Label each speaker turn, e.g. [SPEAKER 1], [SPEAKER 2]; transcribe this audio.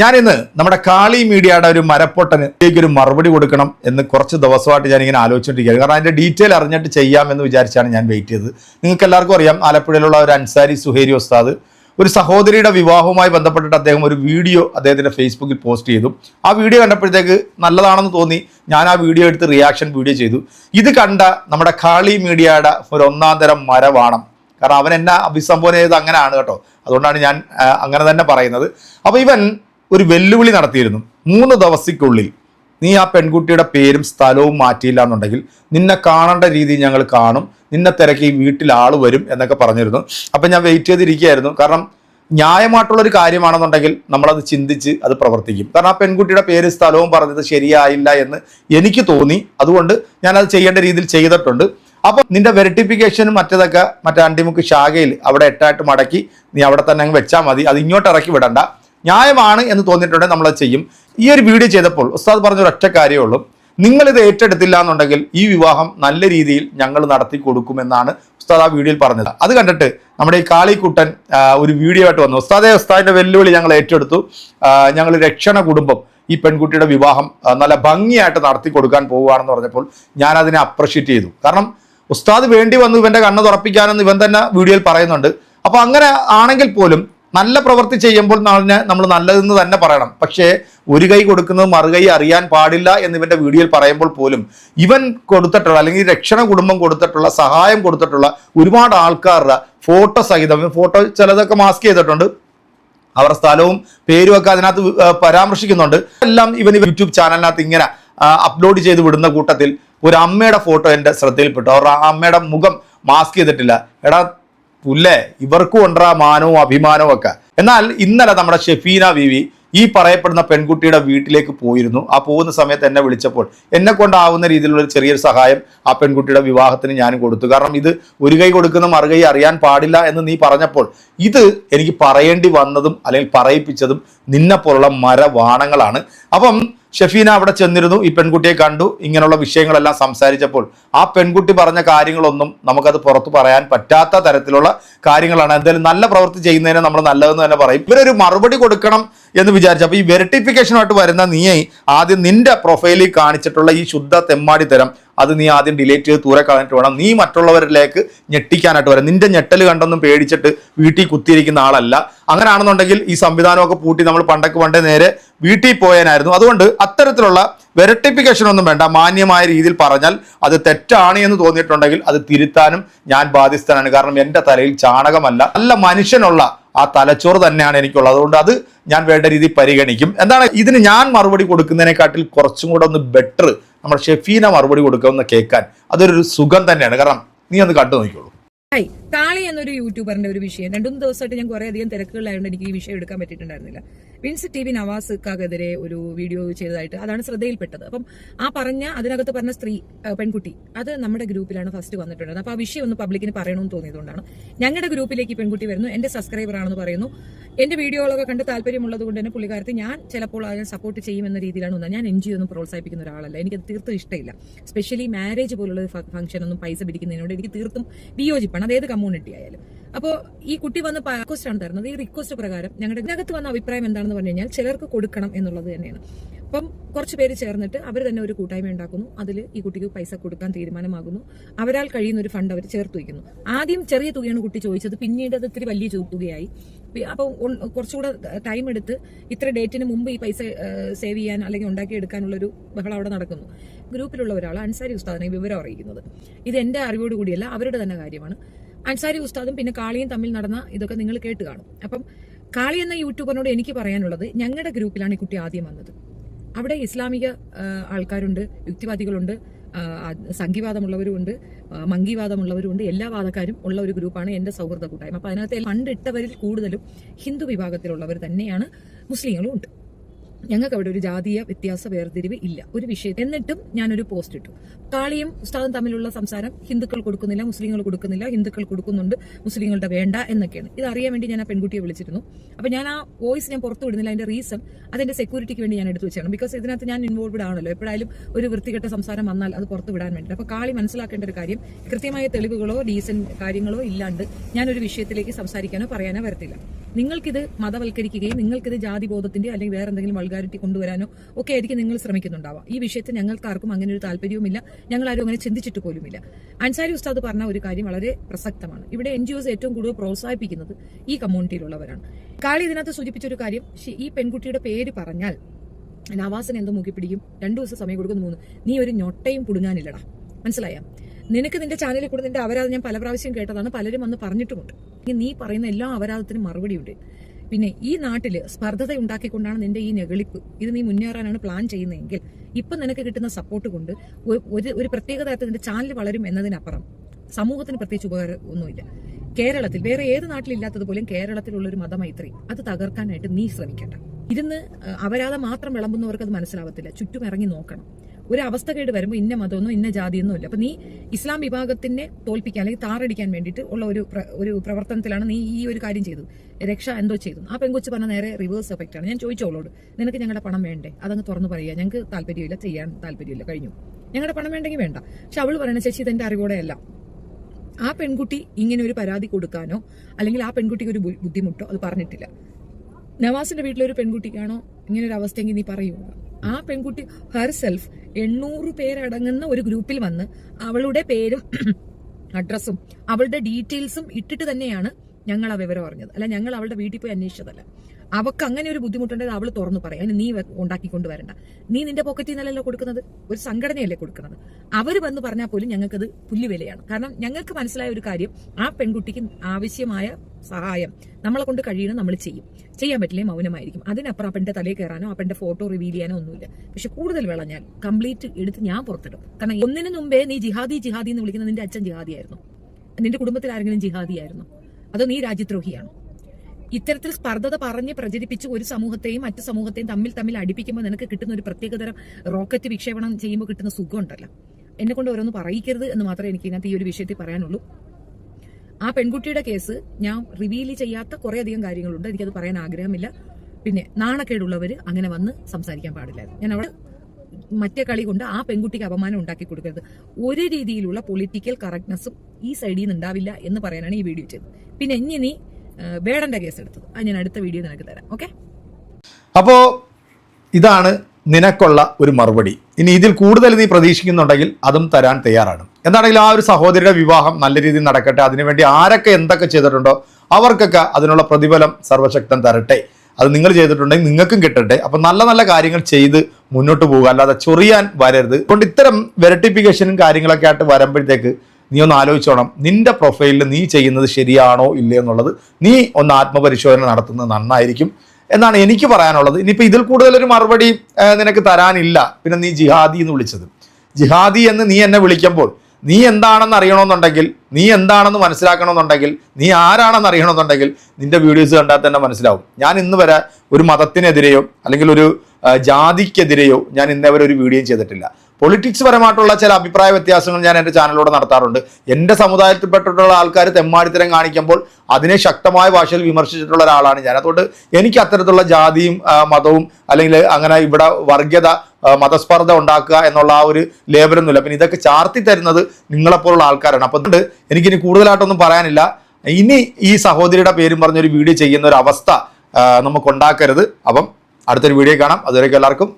[SPEAKER 1] ഞാനിന്ന് നമ്മുടെ കാളി മീഡിയയുടെ ഒരു മരപ്പൊട്ടന് ഒരു മറുപടി കൊടുക്കണം എന്ന് കുറച്ച് ദിവസമായിട്ട് ഞാൻ ഇങ്ങനെ ആലോചിച്ചുകൊണ്ടിരിക്കുകയാണ് കാരണം അതിന്റെ ഡീറ്റെയിൽ അറിഞ്ഞിട്ട് ചെയ്യാമെന്ന് വിചാരിച്ചാണ് ഞാൻ വെയിറ്റ് ചെയ്തത്. നിങ്ങൾക്ക് എല്ലാവർക്കും അറിയാം ആലപ്പുഴയിലുള്ള ഒരു അൻസാരി സുഹേരി ഉസ്താദ് ഒരു സഹോദരിയുടെ വിവാഹവുമായി ബന്ധപ്പെട്ടിട്ട് അദ്ദേഹം ഒരു വീഡിയോ അദ്ദേഹത്തിന്റെ ഫേസ്ബുക്കിൽ പോസ്റ്റ് ചെയ്തു. ആ വീഡിയോ കണ്ടപ്പോഴത്തേക്ക് നല്ലതാണെന്ന് തോന്നി. ഞാൻ ആ വീഡിയോ എടുത്ത് റിയാക്ഷൻ വീഡിയോ ചെയ്തു. ഇത് കണ്ട നമ്മുടെ കാളി മീഡിയയുടെ ഒരു ഒന്നാം തരം മരവാണം. കാരണം അവൻ എന്നെ അഭിസംബോധന ചെയ്തത് അങ്ങനെയാണ് കേട്ടോ. അതുകൊണ്ടാണ് ഞാൻ അങ്ങനെ തന്നെ പറയുന്നത്. അപ്പോൾ ഇവൻ ഒരു വെല്ലുവിളി നടത്തിയിരുന്നു. മൂന്ന് ദിവസക്കുള്ളിൽ നീ ആ പെൺകുട്ടിയുടെ പേരും സ്ഥലവും മാറ്റിയില്ല എന്നുണ്ടെങ്കിൽ നിന്നെ കാണേണ്ട രീതി ഞങ്ങൾ കാണും. നിന്നെ തിരക്കി വീട്ടിൽ ആൾ വരും എന്നൊക്കെ പറഞ്ഞിരുന്നു. അപ്പം ഞാൻ വെയിറ്റ് ചെയ്തിരിക്കുകയായിരുന്നു. കാരണം ന്യായമായിട്ടുള്ളൊരു കാര്യമാണെന്നുണ്ടെങ്കിൽ നമ്മളത് ചിന്തിച്ച് അത് പ്രവർത്തിക്കും. കാരണം ആ പെൺകുട്ടിയുടെ പേര് സ്ഥലവും പറഞ്ഞത് ശരിയായില്ല എന്ന് എനിക്ക് തോന്നി. അതുകൊണ്ട് ഞാനത് ചെയ്യേണ്ട രീതിയിൽ ചെയ്തിട്ടുണ്ട്. അപ്പോൾ നിന്റെ വെരിഫിക്കേഷനും മറ്റതൊക്കെ മറ്റേ അണ്ടിമുക്ക് ശാഖയിൽ അവിടെ എട്ടായിട്ട് മടക്കി നീ അവിടെ തന്നെ അങ്ങ് വെച്ചാൽ മതി. അത് ഇങ്ങോട്ട് ഇറക്കി വിടണ്ട. ന്യായമാണ് എന്ന് തോന്നിയിട്ടുണ്ടെങ്കിൽ നമ്മളത് ചെയ്യും. ഈ ഒരു വീഡിയോ ചെയ്തപ്പോൾ ഉസ്താദ് പറഞ്ഞ ഒരു ഒറ്റ കാര്യമേ ഉള്ളൂ. നിങ്ങളിത് ഏറ്റെടുത്തില്ല എന്നുണ്ടെങ്കിൽ ഈ വിവാഹം നല്ല രീതിയിൽ ഞങ്ങൾ നടത്തി കൊടുക്കുമെന്നാണ് ഉസ്താദ് ആ വീഡിയോയിൽ പറഞ്ഞത്. അത് കണ്ടിട്ട് നമ്മുടെ ഈ കാളിക്കുട്ടൻ ഒരു വീഡിയോ ആയിട്ട് വന്നു. ഉസ്താദെ ഉസ്താദിന്റെ വെല്ലുവിളി ഞങ്ങൾ ഏറ്റെടുത്തു. ഞങ്ങൾ രക്ഷണ കുടുംബം ഈ പെൺകുട്ടിയുടെ വിവാഹം നല്ല ഭംഗിയായിട്ട് നടത്തി കൊടുക്കാൻ പോവുകയാണെന്ന് പറഞ്ഞപ്പോൾ ഞാൻ അതിനെ അപ്രിഷ്യേറ്റ് ചെയ്തു. കാരണം ഉസ്താദ് വേണ്ടി വന്നു ഇവന്റെ കണ്ണ് തുറപ്പിക്കാനെന്ന് ഇവൻ തന്നെ വീഡിയോയിൽ പറയുന്നുണ്ട്. അപ്പോൾ അങ്ങനെ ആണെങ്കിൽ പോലും നല്ല പ്രവൃത്തി ചെയ്യുമ്പോൾ നാളിന് നമ്മൾ നല്ലതെന്ന് തന്നെ പറയണം. പക്ഷേ ഒരു കൈ കൊടുക്കുന്നത് മറുകൈ അറിയാൻ പാടില്ല എന്ന് ഇവന്റെ വീഡിയോയിൽ പറയുമ്പോൾ പോലും ഇവൻ കൊടുത്തിട്ടുള്ള അല്ലെങ്കിൽ രക്ഷണ കുടുംബം കൊടുത്തിട്ടുള്ള സഹായം കൊടുത്തിട്ടുള്ള ഒരുപാട് ആൾക്കാരുടെ ഫോട്ടോ സഹിതം ഫോട്ടോ ചിലതൊക്കെ മാസ്ക് ചെയ്തിട്ടുണ്ട്. അവരുടെ സ്ഥലവും പേരും ഒക്കെ അതിനകത്ത് പരാമർശിക്കുന്നുണ്ട്. എല്ലാം ഇവൻ യൂട്യൂബ് ചാനലിനകത്ത് ഇങ്ങനെ അപ്ലോഡ് ചെയ്ത് വിടുന്ന കൂട്ടത്തിൽ ഒരു അമ്മയുടെ ഫോട്ടോ എന്റെ ശ്രദ്ധയിൽപ്പെട്ടു. അവർ അമ്മയുടെ മുഖം മാസ്ക് ചെയ്തിട്ടില്ല. എടാ പുല്ലേ? ഇവർക്കും ഉണ്ടാ മാനവും അഭിമാനവും ഒക്കെ. എന്നാൽ ഇന്നലെ നമ്മുടെ ഷെഫീന വിവി ഈ പറയപ്പെടുന്ന പെൺകുട്ടിയുടെ വീട്ടിലേക്ക് പോയിരുന്നു. ആ പോകുന്ന സമയത്ത് എന്നെ വിളിച്ചപ്പോൾ എന്നെ കൊണ്ടാവുന്ന രീതിയിലുള്ള ചെറിയൊരു സഹായം ആ പെൺകുട്ടിയുടെ വിവാഹത്തിന് ഞാൻ കൊടുത്തു. കാരണം ഇത് ഒരു കൈ കൊടുക്കുന്ന മറുകൈ അറിയാൻ പാടില്ല എന്ന് നീ പറഞ്ഞപ്പോൾ ഇത് എനിക്ക് പറയേണ്ടി വന്നതും അല്ലെങ്കിൽ പറയിപ്പിച്ചതും നിന്നെ പോലുള്ള മരവാണങ്ങളാണ്. അപ്പം ഷെഫീന അവിടെ ചെന്നിരുന്നു ഈ പെൺകുട്ടിയെ കണ്ടു ഇങ്ങനെയുള്ള വിഷയങ്ങളെല്ലാം സംസാരിച്ചപ്പോൾ ആ പെൺകുട്ടി പറഞ്ഞ കാര്യങ്ങളൊന്നും നമുക്കത് പുറത്തു പറയാൻ പറ്റാത്ത തരത്തിലുള്ള കാര്യങ്ങളാണ്. എന്തായാലും നല്ല പ്രവൃത്തി ചെയ്യുന്നതിന് നമ്മൾ നല്ലതെന്ന് തന്നെ പറയും. ഇവരൊരു മറുപടി കൊടുക്കണം എന്ന് വിചാരിച്ചു. അപ്പോൾ ഈ വെരിറ്റിഫിക്കേഷനുമായിട്ട് വരുന്ന നീ ആദ്യം നിന്റെ പ്രൊഫൈലിൽ കാണിച്ചിട്ടുള്ള ഈ ശുദ്ധ തെമ്മാടി തരം അത് നീ ആദ്യം ഡിലേറ്റ് ചെയ്ത് ദൂരെ കളഞ്ഞിട്ട് വേണം. നീ മറ്റുള്ളവരിലേക്ക് ഞെട്ടിക്കാനായിട്ട് വരാം നിന്റെ ഞെട്ടൽ കണ്ടൊന്നും പേടിച്ചിട്ട് വീട്ടിൽ കുത്തിയിരിക്കുന്ന ആളല്ല. അങ്ങനെയാണെന്നുണ്ടെങ്കിൽ ഈ സംവിധാനമൊക്കെ പൂട്ടി നമ്മൾ പണ്ടൊക്കെ പണ്ടേ നേരെ വീട്ടിൽ പോയാനായിരുന്നു. അതുകൊണ്ട് അത്തരത്തിലുള്ള വെരട്ടിഫിക്കേഷൻ ഒന്നും വേണ്ട. മാന്യമായ രീതിയിൽ പറഞ്ഞാൽ അത് തെറ്റാണ് എന്ന് തോന്നിയിട്ടുണ്ടെങ്കിൽ അത് തിരുത്താനും ഞാൻ ബാധ്യസ്ഥനാണ്. കാരണം എന്റെ തലയിൽ ചാണകമല്ല. നല്ല മനുഷ്യനുള്ള ആ തലച്ചോറ് തന്നെയാണ് എനിക്കുള്ളത്. അതുകൊണ്ട് അത് ഞാൻ വേണ്ട രീതിയിൽ പരിഗണിക്കും. എന്താണ് ഇതിന് ഞാൻ മറുപടി കൊടുക്കുന്നതിനെക്കാട്ടിൽ കുറച്ചും കൂടെ ഒന്ന് ബെറ്റർ നമ്മൾ ഷെഫീന മറുപടി കൊടുക്കാമെന്ന് കേൾക്കാൻ അതൊരു സുഖം തന്നെയാണ്. കാരണം നീ ഒന്ന് കണ്ടു നോക്കിക്കോളൂ.
[SPEAKER 2] ഹായ് കാളി എന്നൊരു യൂട്യൂബറിന്റെ ഒരു വിഷയം. രണ്ടു ദിവസമായിട്ട് ഞാൻ കുറെ അധികം തിരക്കുകളായതുകൊണ്ട് എനിക്ക് ഈ വിഷയം എടുക്കാൻ പറ്റിയിട്ടുണ്ടായിരുന്നില്ല. വിൻസ് ടി വി നവാസ്ക്കാക്കെതിരെ ഒരു വീഡിയോ ചെയ്തതായിട്ട് അതാണ് ശ്രദ്ധയിൽപ്പെട്ടത്. അപ്പം ആ പറഞ്ഞ അതിനകത്ത് പറഞ്ഞ സ്ത്രീ പെൺകുട്ടി അത് നമ്മുടെ ഗ്രൂപ്പിലാണ് ഫസ്റ്റ് വന്നിട്ടുള്ളത്. അപ്പൊ ആ വിഷയം ഒന്ന് പബ്ലിക്കിന് പറയണമെന്ന് തോന്നിയതുകൊണ്ടാണ്. ഞങ്ങളുടെ ഗ്രൂപ്പിലേക്ക് പെൺകുട്ടി വരുന്നു. എന്റെ സബ്സ്ക്രൈബർ ആണെന്ന് പറയുന്നു. എന്റെ വീഡിയോകളൊക്കെ കണ്ട് താല്പര്യമുള്ളത് കൊണ്ട് തന്നെ പുള്ളിക്കാരത്തെ ഞാൻ ചിലപ്പോൾ അതിനെ സപ്പോർട്ട് ചെയ്യുമെന്ന രീതിയിലാണ് വന്നത്. ഞാൻ എൻ ജി ഒന്നും പ്രോത്സാഹിപ്പിക്കുന്ന ഒരാളല്ല. എനിക്കത് തീർത്തും ഇഷ്ടമില്ല. സ്പെഷ്യലി മാരേജ് പോലുള്ള ഫംഗ്ഷൻ ഒന്നും പൈസ പിടിക്കുന്നതിനോട് എനിക്ക് തീർത്തും വിയോജിപ്പാണ്. അത് ഏത് കമ്മ്യൂണിറ്റി ആയാലും. അപ്പോൾ ഈ കുട്ടി വന്ന് റിക്വസ്റ്റ് ആണ് തരുന്നത്. ഈ റിക്വസ്റ്റ് പ്രകാരം ഞങ്ങളുടെ ഇതിനകത്ത് വന്ന അഭിപ്രായം എന്താണെന്ന് പറഞ്ഞു കഴിഞ്ഞാൽ ചിലർക്ക് കൊടുക്കണം എന്നുള്ളത് തന്നെയാണ്. അപ്പം കുറച്ച് പേര് ചേർന്നിട്ട് അവർ തന്നെ ഒരു കൂട്ടായ്മ ഉണ്ടാക്കുന്നു. അതിൽ ഈ കുട്ടിക്ക് പൈസ കൊടുക്കാൻ തീരുമാനമാകുന്നു. അവരാൽ കഴിയുന്ന ഒരു ഫണ്ട് അവർ ചേർത്ത് വയ്ക്കുന്നു. ആദ്യം ചെറിയ തുകയാണ് കുട്ടി ചോദിച്ചത്. പിന്നീട് അത് ഇത്തിരി വലിയ തുകയായി. അപ്പോൾ കുറച്ചുകൂടെ ടൈം എടുത്ത് ഇത്ര ഡേറ്റിന് മുമ്പ് ഈ പൈസ സേവ് ചെയ്യാൻ അല്ലെങ്കിൽ ഉണ്ടാക്കിയെടുക്കാനുള്ള ഒരു ബഹളം അവിടെ നടക്കുന്നു. ഗ്രൂപ്പിലുള്ള ഒരാൾ അൻസാരി ഉസ്താദിനെ വിവരം അറിയിക്കുന്നത്. ഇത് എന്റെ അറിവോട് കൂടിയല്ല അവരുടെ തന്നെ കാര്യമാണ്. അൻസാരി ഉസ്താദും പിന്നെ കാളിയും തമ്മിൽ നടന്ന ഇതൊക്കെ നിങ്ങൾ കേട്ട് കാണും. അപ്പം കാളി എന്ന യൂട്യൂബറിനോട് എനിക്ക് പറയാനുള്ളത് ഞങ്ങളുടെ ഗ്രൂപ്പിലാണ് ഈ കുട്ടി ആദ്യം വന്നത്. അവിടെ ഇസ്ലാമിക ആൾക്കാരുണ്ട് യുക്തിവാദികളുണ്ട് സംഘിവാദമുള്ളവരുമുണ്ട് മങ്കിവാദമുള്ളവരുമുണ്ട് എല്ലാ വാദക്കാരും ഉള്ള ഒരു ഗ്രൂപ്പാണ് എന്റെ സൗഹൃദ കൂട്ടായ്മ. അപ്പൊ അതിനകത്ത് ഫണ്ട് ഇട്ടവരിൽ കൂടുതലും ഹിന്ദു വിഭാഗത്തിലുള്ളവർ തന്നെയാണ് മുസ്ലിങ്ങളും ഉണ്ട് ഞങ്ങൾക്ക് അവിടെ ഒരു ജാതീയ വ്യത്യാസ വേർതിരിവ് ഇല്ല. ഒരു വിഷയം എന്നിട്ടും ഞാനൊരു പോസ്റ്റ് ഇട്ടു. കാളിയും ഉസ്താദും തമ്മിലുള്ള സംസാരം ഹിന്ദുക്കൾ കൊടുക്കുന്നില്ല മുസ്ലിങ്ങൾ കൊടുക്കുന്നില്ല ഹിന്ദുക്കൾ കൊടുക്കുന്നുണ്ട് മുസ്ലിങ്ങളുടെ വേണ്ട എന്നൊക്കെയാണ്. ഇത് അറിയാൻ വേണ്ടി ഞാൻ ആ പെൺകുട്ടിയെ വിളിച്ചിരുന്നു. അപ്പൊ ഞാൻ ആ വോയിസ് ഞാൻ പുറത്തു വിടുന്നില്ല. അതിന്റെ റീസൺ അതിന്റെ സെക്യൂരിറ്റിക്ക് വേണ്ടി ഞാൻ എടുത്തു വെച്ചാണ്. ബിക്കോസ് ഇതിനകത്ത് ഞാൻ ഇൻവോൾവ്ഡ് ആണല്ലോ. എപ്പോഴായാലും ഒരു വൃത്തികെട്ട സംസാരം വന്നാൽ അത് പുറത്തു വിടാൻ വേണ്ടി അപ്പോൾ കാളി മനസ്സിലാക്കേണ്ട ഒരു കാര്യം കൃത്യമായ തെളിവുകളോ ഡീസൻ കാര്യങ്ങളോ ഇല്ലാണ്ട് ഞാനൊരു വിഷയത്തിലേക്ക് സംസാരിക്കാനോ പറയാനോ വരത്തില്ല. നിങ്ങൾക്കിത് മതവൽക്കരിക്കുകയും നിങ്ങൾക്കിത് ജാതി ബോധത്തിന്റെ അല്ലെങ്കിൽ വേറെ എന്തെങ്കിലും വൾഗാരിറ്റി കൊണ്ടുവരാനോ ഒക്കെ ആയിരിക്കും നിങ്ങൾ ശ്രമിക്കുന്നുണ്ടാവാം ഈ വിഷയത്തെ ഞങ്ങൾക്ക് ആർക്കും അങ്ങനെ ഒരു താല്പര്യവുമില്ല. ഞങ്ങൾ ആരും അങ്ങനെ ചിന്തിച്ചിട്ട് പോലുമില്ല. അൻസാരി ഉസ്താദ് പറഞ്ഞ ഒരു കാര്യം വളരെ പ്രസക്തമാണ്. ഇവിടെ എൻ ഏറ്റവും കൂടുതൽ പ്രോത്സാഹിപ്പിക്കുന്നത് ഈ കമ്മ്യൂണിറ്റിയിലുള്ളവരാണ്. കാളി ഇതിനകത്ത് സൂചിപ്പിച്ച ഒരു കാര്യം ഈ പെൺകുട്ടിയുടെ പേര് പറഞ്ഞാൽ നവാസൻ എന്തോ മുക്കി പിടിക്കും രണ്ടു ദിവസം സമയം കൊടുക്കുന്നു മൂന്ന്. നീ ഒരു ഞൊട്ടയും പുടുങ്ങാനില്ലടാ. മനസ്സിലായ? നിനക്ക് നിന്റെ ചാനലിൽ കൂടെ നിന്റെ അപരാധം ഞാൻ പല പ്രാവശ്യം കേട്ടതാണ്. പലരും അന്ന് പറഞ്ഞിട്ടുമുണ്ട്. നീ പറയുന്ന എല്ലാ അപരാധത്തിനും മറുപടിയുണ്ട്. പിന്നെ ഈ നാട്ടിൽ സ്പർദ്ധത ഉണ്ടാക്കിക്കൊണ്ടാണ് നിന്റെ ഈ നെകളിപ്പ് ഇത് നീ മുന്നേറാനാണ് പ്ലാൻ ചെയ്യുന്നതെങ്കിൽ ഇപ്പൊ നിനക്ക് കിട്ടുന്ന സപ്പോർട്ട് കൊണ്ട് ഒരു ഒരു പ്രത്യേക തരത്തിൽ നിന്റെ ചാനൽ വളരും എന്നതിനപ്പുറം സമൂഹത്തിന് പ്രത്യേകിച്ച് ഉപകാരം ഒന്നുമില്ല. കേരളത്തിൽ വേറെ ഏത് നാട്ടിലില്ലാത്തതുപോലും കേരളത്തിലുള്ള ഒരു മതമൈത്രി അത് തകർക്കാനായിട്ട് നീ ശ്രമിക്കേണ്ട. ഇരുന്ന് അപരാധം മാത്രം വിളമ്പുന്നവർക്ക് അത് മനസ്സിലാവത്തില്ല. ചുറ്റും ഇറങ്ങി നോക്കണം. ഒരു അവസ്ഥകേട് വരുമ്പോൾ ഇന്ന മതമൊന്നും ഇന്ന ജാതിയൊന്നും ഇല്ല. അപ്പൊ നീ ഇസ്ലാം വിഭാഗത്തിനെ തോൽപ്പിക്കാൻ അല്ലെങ്കിൽ താറടിക്കാൻ വേണ്ടിയിട്ട് ഉള്ള ഒരു ഒരു പ്രവർത്തനത്തിലാണ് നീ ഈ ഒരു കാര്യം ചെയ്തത്. രക്ഷ എന്തോ ചെയ്തു. ആ പെങ്കൊച്ച് പറഞ്ഞ നേരെ റിവേഴ്സ് എഫക്റ്റ് ആണ്. ഞാൻ ചോദിച്ചോളോട് നിനക്ക് ഞങ്ങളുടെ പണം വേണ്ടേ? അതങ്ങ് തുറന്നു പറയുക. ഞങ്ങൾക്ക് താല്പര്യമില്ല ചെയ്യാൻ താല്പര്യമില്ല. കഴിഞ്ഞു. ഞങ്ങളുടെ പണം വേണ്ടെങ്കിൽ വേണ്ട. പക്ഷെ അവൾ പറയുന്നത് ചേച്ചി ഇതെന്റെ അറിവോടെ അല്ല. ആ പെൺകുട്ടി ഇങ്ങനെ ഒരു പരാതി കൊടുക്കാനോ അല്ലെങ്കിൽ ആ പെൺകുട്ടിക്ക് ഒരു ബുദ്ധിമുട്ടോ അത് പറഞ്ഞിട്ടില്ല. നവാസിന്റെ വീട്ടിലൊരു പെൺകുട്ടിക്കാണോ? ഇങ്ങനെ ഒരു അവസ്ഥയെങ്കിൽ നീ പറയൂ. ആ പെൺകുട്ടി ഹർ സെൽഫ് എണ്ണൂറ് പേരടങ്ങുന്ന ഒരു ഗ്രൂപ്പിൽ വന്ന് അവളുടെ പേരും അഡ്രസ്സും അവളുടെ ഡീറ്റെയിൽസും ഇട്ടിട്ട് തന്നെയാണ് ഞങ്ങൾ ആ വിവരം അറിഞ്ഞത്. അല്ല ഞങ്ങൾ അവളുടെ വീട്ടിൽ പോയി അന്വേഷിച്ചതല്ല. അവക്ക് അങ്ങനെ ഒരു ബുദ്ധിമുട്ടുണ്ടെങ്കിൽ അവൾ തുറന്നു പറയും. അതിന് നീ ഉണ്ടാക്കിക്കൊണ്ട് വരണ്ട നീ നിന്റെ പോക്കറ്റിൽ നിന്നല്ലല്ലോ കൊടുക്കുന്നത്? ഒരു സംഘടനയല്ലേ കൊടുക്കുന്നത്? അവർ വന്ന് പറഞ്ഞാൽ പോലും ഞങ്ങൾക്കത് പുല്ലുവിലയാണ്. കാരണം ഞങ്ങൾക്ക് മനസ്സിലായ ഒരു കാര്യം ആ പെൺകുട്ടിക്ക് ആവശ്യമായ സഹായം നമ്മളെ കൊണ്ട് കഴിയണം നമ്മൾ ചെയ്യും. ചെയ്യാൻ പറ്റില്ലേ മൗനമായിരിക്കും. അതിനപ്പുറം പെണ്ണിന്റെ തലയിൽ കയറാനോ പെണ്ണിന്റെ ഫോട്ടോ റിവീൽ ചെയ്യാനോ ഒന്നുമില്ല. പക്ഷെ കൂടുതൽ വിളഞ്ഞാൽ കംപ്ലീറ്റ് എടുത്ത് ഞാൻ പുറത്തിടും. കാരണം ഒന്നിനു മുമ്പേ നീ ജിഹാദി ജിഹാദി എന്ന് വിളിക്കുന്ന നിന്റെ അച്ഛൻ ജിഹാദിയായിരുന്നു. നിന്റെ കുടുംബത്തിൽ ആരെങ്കിലും ജിഹാദിയായിരുന്നു? അതോ നീ രാജ്യദ്രോഹിയാണോ? ഇത്തരത്തിൽ സ്പർദ്ധത പറഞ്ഞ് പ്രചരിപ്പിച്ച് ഒരു സമൂഹത്തെയും മറ്റു സമൂഹത്തെയും തമ്മിൽ തമ്മിൽ അടിപ്പിക്കുമ്പോൾ നിനക്ക് കിട്ടുന്ന ഒരു പ്രത്യേകതരം റോക്കറ്റ് വിക്ഷേപണം ചെയ്യുമ്പോൾ കിട്ടുന്ന സുഖം ഉണ്ടല്ലോ എന്നെ കൊണ്ട് ഓരോന്ന് പറയിക്കരുത് എന്ന് മാത്രമേ എനിക്ക് ഇതിനകത്ത് ഈ ഒരു വിഷയത്തിൽ പറയാനുള്ളൂ. ആ പെൺകുട്ടിയുടെ കേസ് ഞാൻ റിവീൽ ചെയ്യാത്ത കുറേ അധികം കാര്യങ്ങളുണ്ട്. എനിക്കത് പറയാൻ ആഗ്രഹമില്ല. പിന്നെ നാണക്കേടുള്ളവർ അങ്ങനെ വന്ന് സംസാരിക്കാൻ പാടില്ലായിരുന്നു ഞാൻ അവിടെ മറ്റേ കളി കൊണ്ട് ആ പെൺകുട്ടിക്ക് അപമാനം ഉണ്ടാക്കി കൊടുക്കരുത്. ഒരു രീതിയിലുള്ള പൊളിറ്റിക്കൽ കറക്റ്റ്നെസ്സും ഈ സൈഡിൽ നിന്ന് ഉണ്ടാവില്ല എന്ന് പറയാനാണ് ഈ വീഡിയോ ചെയ്തത്. പിന്നെ ഇനി നീ വേടന്റെ കേസ് എടുത്തത്. അത് ഞാൻ അടുത്ത വീഡിയോ നിനക്ക് തരാം. ഓക്കെ
[SPEAKER 1] അപ്പോ ഇതാണ് നിനക്കുള്ള ഒരു മറുപടി. ഇനി ഇതിൽ കൂടുതൽ നീ പ്രതീക്ഷിക്കുന്നുണ്ടെങ്കിൽ അതും തരാൻ തയ്യാറാണ്. എന്താണെങ്കിലും ആ ഒരു സഹോദരിയുടെ വിവാഹം നല്ല രീതിയിൽ നടക്കട്ടെ. അതിനുവേണ്ടി ആരൊക്കെ എന്തൊക്കെ ചെയ്തിട്ടുണ്ടോ അവർക്കൊക്കെ അതിനുള്ള പ്രതിഫലം സർവശക്തൻ തരട്ടെ. അത് നിങ്ങൾ ചെയ്തിട്ടുണ്ടെങ്കിൽ നിങ്ങൾക്കും കിട്ടട്ടെ. അപ്പം നല്ല നല്ല കാര്യങ്ങൾ ചെയ്ത് മുന്നോട്ട് പോകുക അല്ലാതെ ചൊറിയാൻ വരരുത്. അതുകൊണ്ട് ഇത്തരം വെരട്ടിഫിക്കേഷനും കാര്യങ്ങളൊക്കെ ആയിട്ട് വരുമ്പോഴത്തേക്ക് നീ ഒന്ന് ആലോചിച്ചോണം. നിന്റെ പ്രൊഫൈലിൽ നീ ചെയ്യുന്നത് ശരിയാണോ ഇല്ലയോ എന്നുള്ളത് നീ ഒന്ന് ആത്മപരിശോധന നടത്തുന്നത് നന്നായിരിക്കും എന്നാണ് എനിക്ക് പറയാനുള്ളത്. ഇനിയിപ്പോൾ ഇതിൽ കൂടുതലൊരു മറുപടി നിനക്ക് തരാനില്ല. പിന്നെ നീ ജിഹാദി എന്ന് വിളിച്ചത്. ജിഹാദി എന്ന് നീ എന്നെ വിളിക്കുമ്പോൾ നീ എന്താണെന്ന് അറിയണമെന്നുണ്ടെങ്കിൽ നീ എന്താണെന്ന് മനസ്സിലാക്കണമെന്നുണ്ടെങ്കിൽ നീ ആരാണെന്ന് അറിയണമെന്നുണ്ടെങ്കിൽ നിന്റെ വീഡിയോസ് കണ്ടാൽ തന്നെ മനസ്സിലാവും. ഞാൻ ഇന്ന് വരെ ഒരു മതത്തിനെതിരെയോ അല്ലെങ്കിൽ ഒരു ജാതിക്കെതിരെയോ ഞാൻ ഇന്നേവരെ ഒരു വീഡിയോയും ചെയ്തിട്ടില്ല. പൊളിറ്റിക്സ് പരമായിട്ടുള്ള ചില അഭിപ്രായ വ്യത്യാസങ്ങൾ ഞാൻ എന്റെ ചാനലിലൂടെ നടത്താറുണ്ട്. എന്റെ സമുദായത്തിൽപ്പെട്ടിട്ടുള്ള ആൾക്കാർ തെമ്മാടിത്തരം കാണിക്കുമ്പോൾ അതിനെ ശക്തമായ ഭാഷയിൽ വിമർശിച്ചിട്ടുള്ള ഒരാളാണ് ഞാൻ. അതുകൊണ്ട് എനിക്ക് അത്തരത്തിലുള്ള ജാതിയും മതവും അല്ലെങ്കിൽ അങ്ങനെ ഇവിടെ വർഗീയത മതസ്പർദ്ധ ഉണ്ടാക്കുക എന്നുള്ള ആ ഒരു ലേബലൊന്നുമില്ല. പിന്നെ ഇതൊക്കെ ചാർത്തി തരുന്നത് നിങ്ങളെപ്പോലുള്ള ആൾക്കാരാണ്. അപ്പം അതുകൊണ്ട് എനിക്കിനി കൂടുതലായിട്ടൊന്നും പറയാനില്ല. ഇനി ഈ സഹോദരിയുടെ പേരും പറഞ്ഞൊരു വീഡിയോ ചെയ്യുന്ന ഒരു അവസ്ഥ നമുക്ക് ഉണ്ടാക്കരുത് അപ്പം അടുത്തൊരു വീഡിയോ കാണാം. അതുവരേക്കും എല്ലാവർക്കും